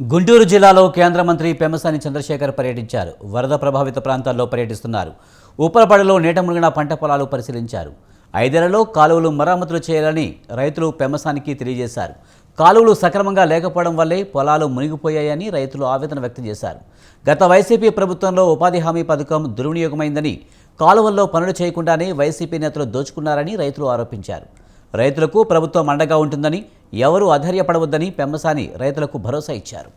గుంటూరు జిల్లాలో కేంద్ర మంత్రి పెమ్మసాని చంద్రశేఖర్ పర్యటించారు. వరద ప్రభావిత ప్రాంతాల్లో పర్యటిస్తున్నారు. ఉప్పలపడలో నీట మునిగిన పంట పొలాలు పరిశీలించారు. ఐదేళ్ళలో కాలువలు మరమ్మతులు చేయాలని రైతులు పెమ్మసానికి తెలియజేశారు. కాలువలు సక్రమంగా లేకపోవడం వల్లే పొలాలు మునిగిపోయాయని రైతులు ఆవేదన వ్యక్తం చేశారు. గత వైసీపీ ప్రభుత్వంలో ఉపాధి హామీ పథకం దుర్వినియోగమైందని కాలువల్లో పనులు చేయకుండానే వైసీపీ నేతలు దోచుకున్నారని రైతులు ఆరోపించారు. రైతులకు ప్రభుత్వం అండగా ఉంటుందని ఎవరూ అధైర్యపడవద్దని పెమ్మసాని రైతులకు భరోసా ఇచ్చారు.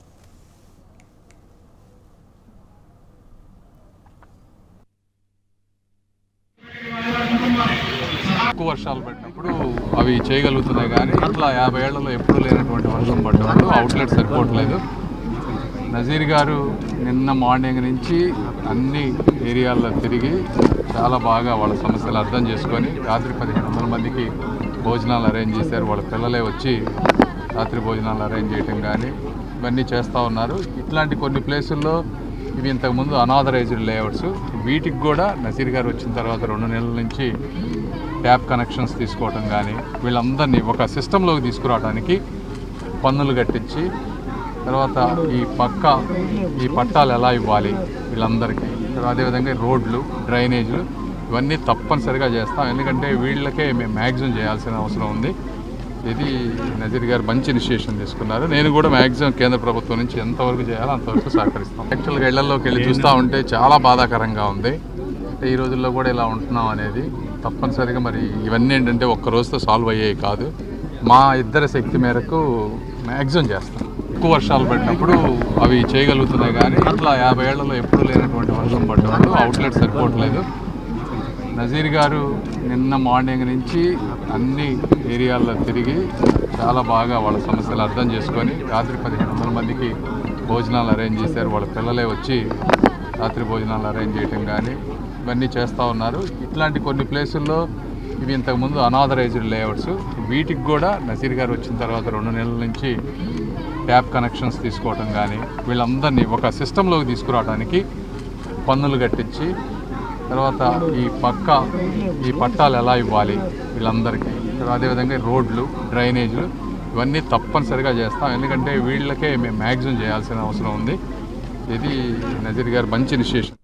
ఎక్కువ వర్షాలు పడినప్పుడు అవి చేయగలుగుతున్నాయి కానీ అట్లా యాభై ఏళ్ళలో ఎప్పుడూ లేనటువంటి వర్షం పడ్డప్పుడు అవుట్లెట్ సరిపోవట్లేదు. నజీర్ గారు నిన్న మార్నింగ్ నుంచి అన్ని ఏరియాల్లో తిరిగి చాలా బాగా వాళ్ళ సమస్యలు అర్థం చేసుకొని రాత్రి పదిహేను వందల మందికి భోజనాలు అరేంజ్ చేశారు. వాళ్ళ పిల్లలే వచ్చి రాత్రి భోజనాలు అరేంజ్ చేయటం కానీ ఇవన్నీ చేస్తూ ఉన్నారు. ఇట్లాంటి కొన్ని ప్లేసుల్లో ఇవి ఇంతకుముందు అనాథరైజ్డ్ లేఅవుట్స్ వీటికి కూడా నసీర్ గారు వచ్చిన తర్వాత రెండు నెలల నుంచి ట్యాప్ కనెక్షన్స్ తీసుకోవటం కానీ వీళ్ళందరినీ ఒక సిస్టంలోకి తీసుకురావడానికి పన్నులు కట్టించి తర్వాత ఈ పక్క ఈ పట్టాలు ఎలా ఇవ్వాలి వీళ్ళందరికీ? అదేవిధంగా రోడ్లు డ్రైనేజీలు ఇవన్నీ తప్పనిసరిగా చేస్తాం. ఎందుకంటే వీళ్ళకే మేము మ్యాక్సిమం చేయాల్సిన అవసరం ఉంది. ఇది నజీర్ గారు మంచి ఇనిషియేషన్ తీసుకున్నారు. నేను కూడా మ్యాక్సిమం కేంద్ర ప్రభుత్వం నుంచి ఎంతవరకు చేయాలో అంతవరకు సహకరిస్తాం. యాక్చువల్గా ఇళ్ళలోకి వెళ్ళి చూస్తూ ఉంటే చాలా బాధాకరంగా ఉంది. అంటే ఈ రోజుల్లో కూడా ఇలా ఉంటున్నాం అనేది తప్పనిసరిగా మరి ఇవన్నీ ఏంటంటే ఒక్క రోజుతో సాల్వ్ అయ్యేవి కాదు. మా ఇద్దరి శక్తి మేరకు మ్యాక్సిమం చేస్తాం. ఎక్కువ వర్షాలు పడినప్పుడు అవి చేయగలుగుతున్నాయి కానీ అట్లా యాభై ఏళ్ళలో ఎప్పుడూ లేనటువంటి వర్షం పడ్డప్పుడు అవుట్లెట్ సరిపోవట్లేదు. నజీర్ గారు నిన్న మార్నింగ్ నుంచి అన్ని ఏరియాల్లో తిరిగి చాలా బాగా వాళ్ళ సమస్యలు అర్థం చేసుకొని రాత్రి పదిహేను వందల మందికి భోజనాలు అరేంజ్ చేశారు. వాళ్ళ పిల్లలే వచ్చి రాత్రి భోజనాలు అరేంజ్ చేయటం కానీ ఇవన్నీ చేస్తూ ఉన్నారు. ఇట్లాంటి కొన్ని ప్లేసుల్లో ఇవి ఇంతకుముందు అనాథరైజ్డ్ లేఅవుట్స్ వీటికి కూడా నసీర్ గారు వచ్చిన తర్వాత రెండు నెలల నుంచి ట్యాప్ కనెక్షన్స్ తీసుకోవటం కానీ వీళ్ళందరినీ ఒక సిస్టంలోకి తీసుకురావడానికి పన్నులు కట్టించి తర్వాత ఈ పక్క ఈ పట్టాలు ఎలా ఇవ్వాలి వీళ్ళందరికీ? అదేవిధంగా రోడ్లు డ్రైనేజీలు ఇవన్నీ తప్పనిసరిగా చేస్తాం. ఎందుకంటే వీళ్ళకే మేము మ్యాక్సిమం చేయాల్సిన అవసరం ఉంది. ఇది నజీర్ గారు మంచి ఇనిషియేషన్